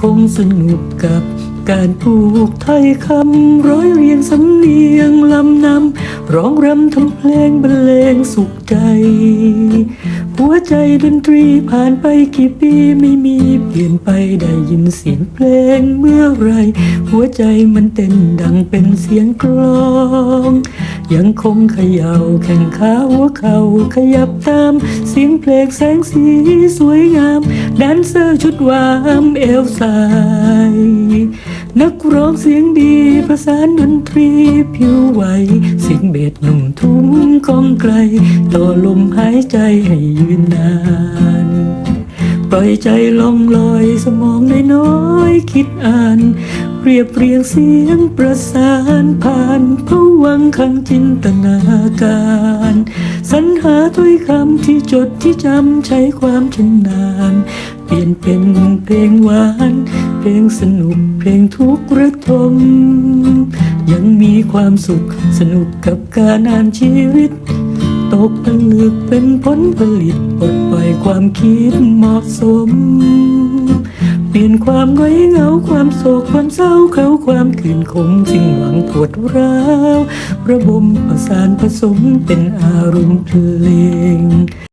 คงสนุกกับการผูกถ้อยคำร้อยเรียงสำเนียงลำนำ ร้องรำทำเพลงบรรเลงสุขใจ หัวใจดนตรีผ่านไปกี่ปีไม่มีเปลี่ยนไปได้ยินเสียงเพลงเมื่อไร หัวใจมันเต้นดังเป็นเสียงกลอง ยังคงเขย่าแข่งขาหัวเข่าขยับตาม เสียงเพลงแสงสีสวยงามแดนเซอร์ชุดวามเอลสาย นักร้องเสียงดีประสานดนตรีผิวไหวเสียงเบสหนุ่มทุ้มกองไกล ต่อลมหายใจให้ยืนนาน ปล่อยใจล่องลอยสมองน้อยๆคิดอ่านเรียบเรียงเสียงประสานผ่านผวังคังจินตนาการ สรรหาถ้อยคำที่จดที่จำใช้ความชำนาญเปลี่ยนเป็นเพลงหวาน เพลงสนุกเพลงทุกระทม ยังมีความสุขสนุกกับการอ่านชีวิต ตกผลึกเป็นผลผลิตปลดปล่อยความคิดเหมาะสม เปลี่ยนความไว้เหงาความโศกความเศร้าเขาความขื่นขมสิ่งหวังปวดร้าวระบมประสานผสมเป็นอารมณ์เพลง